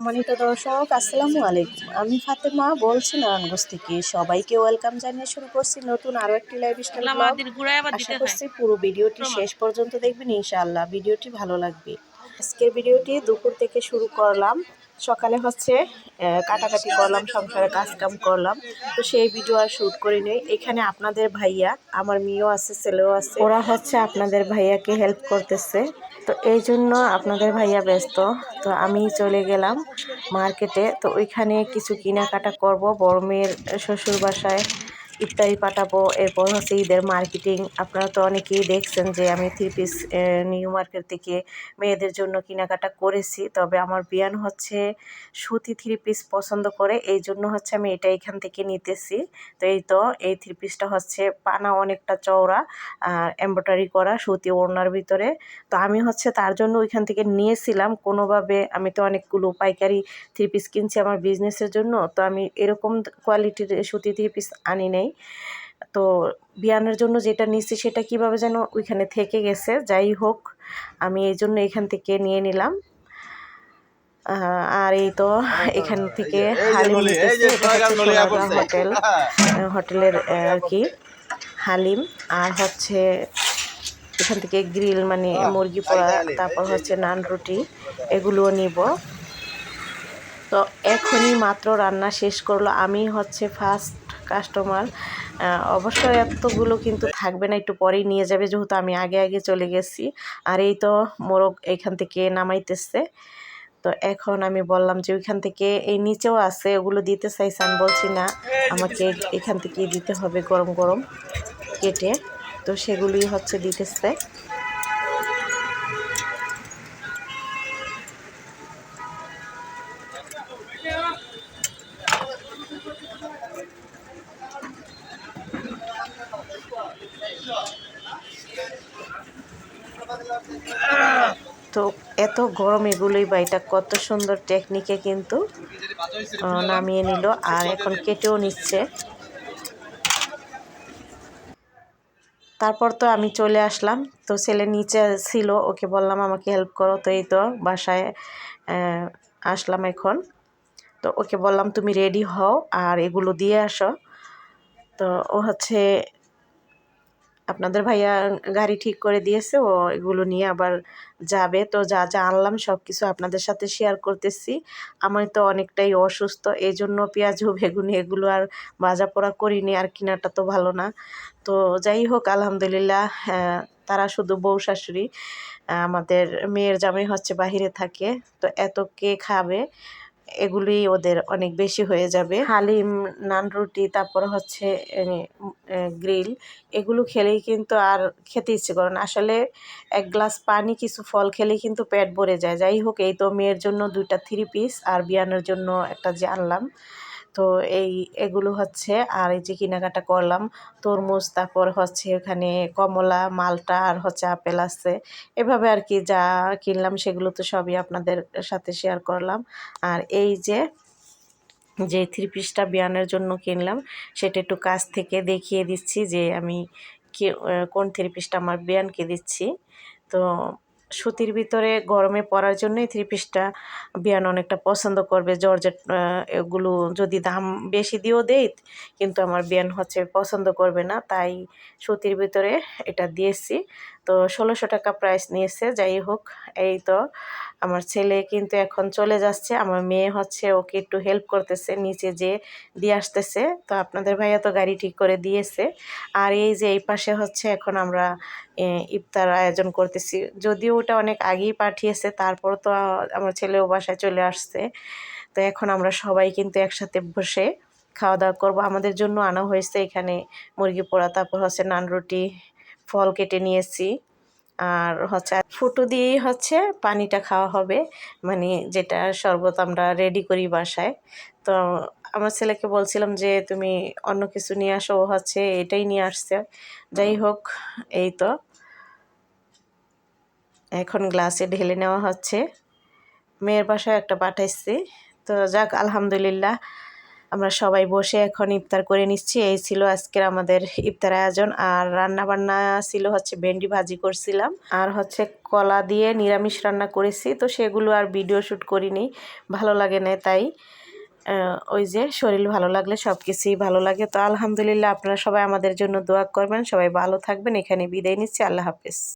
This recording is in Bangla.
সম্মানিত দর্শক আসসালামু আলাইকুম। আমি ফাতেমা বলছি নারায়ণগঞ্জ থেকে। সবাইকে ওয়েলকাম জানিয়ে শুরু করছি নতুন আরও একটি লাইভ স্টাইল আশা করছি পুরো ভিডিওটি শেষ পর্যন্ত দেখবেন ইনশাআল্লাহ। ভিডিওটি ভালো লাগবে। আজকের ভিডিওটি দুপুর থেকে শুরু করলাম। সকালে হচ্ছে আহ, কাটাকাটি করলাম সংসারে কাজ কাম করলাম। তো সেই ভিডিও আর শ্যুট করি নেই এখানে আপনাদের ভাইয়া আমার মেয়েও আছে ছেলেও আছে। ওরা হচ্ছে আপনাদের ভাইয়াকে হেল্প করতেছে। তো এই জন্য আপনাদের ভাইয়া ব্যস্ত। তো আমি চলে গেলাম মার্কেটে। তো ওইখানে কিছু কেনাকাটা করব বড় মেয়ের শ্বশুর বাসায় ইফতারি পাঠাবো। এরপর হচ্ছে ঈদের মার্কেটিং আপনারা তো অনেকেই দেখছেন যে আমি থ্রি পিস নিউ মার্কেট থেকে মেয়েদের জন্য কেনাকাটা করেছি। তবে আমার বিয়ান হচ্ছে সুতি থ্রি পিস পছন্দ করে। এই জন্য হচ্ছে আমি এটা এখান থেকে নিতেছি। তো এই তো, এই থ্রি পিসটা হচ্ছে পানা অনেকটা চওড়া, আর এম্ব্রয়ডারি করা সুতি ওড়নার ভিতরে। তো আমি হচ্ছে তার জন্য ওইখান থেকে নিয়েছিলাম। কোনোভাবে আমি তো অনেকগুলো পাইকারি থ্রি পিস কিনছি আমার বিজনেসের জন্য। তো আমি এরকম কোয়ালিটির সুতি থ্রি পিস আনি নাই। তো বিয়ানের জন্য যেটা নিচ্ছি সেটা কীভাবে যেন ওইখানে থেকে গেছে যাই হোক আমি এই জন্য এখান থেকে নিয়ে নিলাম। আর এই তো এখান থেকে হালিম হোটেল। হোটেলের আর কি? হালিম আর হচ্ছে এখান থেকে গ্রিল মানে মুরগি পোড়া তারপর হচ্ছে নান রুটি এগুলোও নিব। তো এখনই মাত্র রান্না শেষ করল। আমি হচ্ছে ফার্স্ট কাস্টমার অবশ্য এতগুলো কিন্তু থাকবে না, একটু পরেই নিয়ে যাবে, যেহেতু আমি আগে আগে চলে গেছি। আর এই তো মোরগ এখান থেকে নামাইতেছে। তো এখন আমি বললাম যে ওইখান থেকে এই নিচেও আছে, ওগুলো দিতে চাইছে, আমি বলছি না, আমাকে এখান থেকে দিতে হবে গরম গরম কেটে। তো সেগুলোই হচ্ছে দিতেছে। তো এত গরম এগুলোই বা এটা কত সুন্দর টেকনিকে কিন্তু নামিয়ে নিল আর এখন কেটেও নিচ্ছে। তারপর তো আমি চলে আসলাম। তো ছেলে নিচে ছিল, ওকে বললাম, আমাকে হেল্প করো। তো এই তো বাসায় আসলাম এখন। তো ওকে বললাম, তুমি রেডি হও আর এগুলো দিয়ে আসো। তো ও হচ্ছে আপনাদের ভাইয়া গাড়ি ঠিক করে দিয়েছে, ও এগুলো নিয়ে আবার যাবে। তো যা যা আনলাম সব কিছু আপনাদের সাথে শেয়ার করতেছি। আমি তো অনেকটাই অসুস্থ এই জন্য পেঁয়াজ, বেগুনি এগুলো আর ভাজা পোড়া করিনি, আর কিনাটা তো ভালো না। তো যাই হোক, আলহামদুলিল্লাহ তারা শুধু বউ শাশুড়ি, আমাদের মেয়ের জামাই হচ্ছে বাহিরে থাকে। তো এত কে খাবে? এগুলি ওদের অনেক বেশি হয়ে যাবে। হালিম, নান রুটি, তারপর হচ্ছে গ্রিল, এগুলো খেলেই কিন্তু আর খেতে ইচ্ছে করে না। আসলে এক গ্লাস পানি, কিছু ফল খেলেই কিন্তু পেট ভরে যায়। যাই হোক, এই তো মেয়ের জন্য দুইটা থ্রি পিস আর বিয়ানের জন্য একটা যে আনলাম। তো এই, এগুলো হচ্ছে। আর এই যে কেনাকাটা করলাম, তরমুজ, তারপর হচ্ছে এখানে কমলা, মালটা আর হচ্ছে আপেল আছে। এভাবে আর কি যা কিনলাম, সেগুলো তো সবই আপনাদের সাথে শেয়ার করলাম। আর এই যে যে থ্রি পিসটা বিয়ানের জন্য কিনলাম, সেটা একটু কাছ থেকে দেখিয়ে দিচ্ছি যে আমি কি কোন থ্রি পিসটা আমার বিয়ানকে দিচ্ছি। তো সুতির ভিতরে গরমে পরার জন্যই থ্রি পিসটা বিয়ান অনেকটা পছন্দ করবে। জর্জেট এগুলো যদি দাম বেশি দিয়েও দেই, কিন্তু আমার বিয়ান হচ্ছে পছন্দ করবে না, তাই সুতির ভিতরে এটা দিয়েছি। তো ষোলোশো টাকা প্রাইস নিয়েছে, যাই হোক, এই তো আমার ছেলে কিন্তু এখন চলে যাচ্ছে, আমার মেয়ে হচ্ছে ওকে একটু হেল্প করতেছে, নিচে যে দিয়ে আসতেছে, তো আপনাদের ভাইয়া তো গাড়ি ঠিক করে দিয়েছে। আর এই যে এই পাশে হচ্ছে এখন আমরা ইফতার আয়োজন করতেছি, যদিও ওটা অনেক আগেই পাঠিয়েছে তারপর তো আমার ছেলেও বাসায় চলে আসছে। তো এখন আমরা সবাই কিন্তু একসাথে বসে খাওয়া দাওয়া করব। আমাদের জন্য আনা হয়েছে এখানে মুরগি পোড়া, তারপর হচ্ছে নান রুটি, ফল কেটে নিয়েছি। আর হচ্ছে ফুটো দিয়েই হচ্ছে পানিটা খাওয়া হবে মানে যেটা শরবত আমরা রেডি করি বাসায়। তো আমার ছেলেকে বলছিলাম যে, তুমি অন্য কিছু নিয়ে আসো হচ্ছে এটাই নিয়ে আসছে। যাই হোক, এই তো। এখন গ্লাসে ঢেলে নেওয়া হচ্ছে। মেয়ের বাসায় একটা পাঠাইছি। তো যাক, আলহামদুলিল্লাহ, আমরা সবাই বসে এখন ইফতার করে নিচ্ছি। এই ছিল আজকের আমাদের ইফতার আয়োজন। আর রান্না বান্না ছিল হচ্ছে ভেন্ডি ভাজি করছিলাম। আর হচ্ছে কলা দিয়ে নিরামিষ রান্না করেছি। তো সেগুলো আর ভিডিও শ্যুট করিনি। ভালো লাগে না তাই। ওই যে শরীর ভালো লাগলে সব কিছুই ভালো লাগে। তো আলহামদুলিল্লাহ, আপনারা সবাই আমাদের জন্য দোয়া করবেন। সবাই ভালো থাকবেন। এখানে বিদায় নিচ্ছি। আল্লাহ হাফেজ।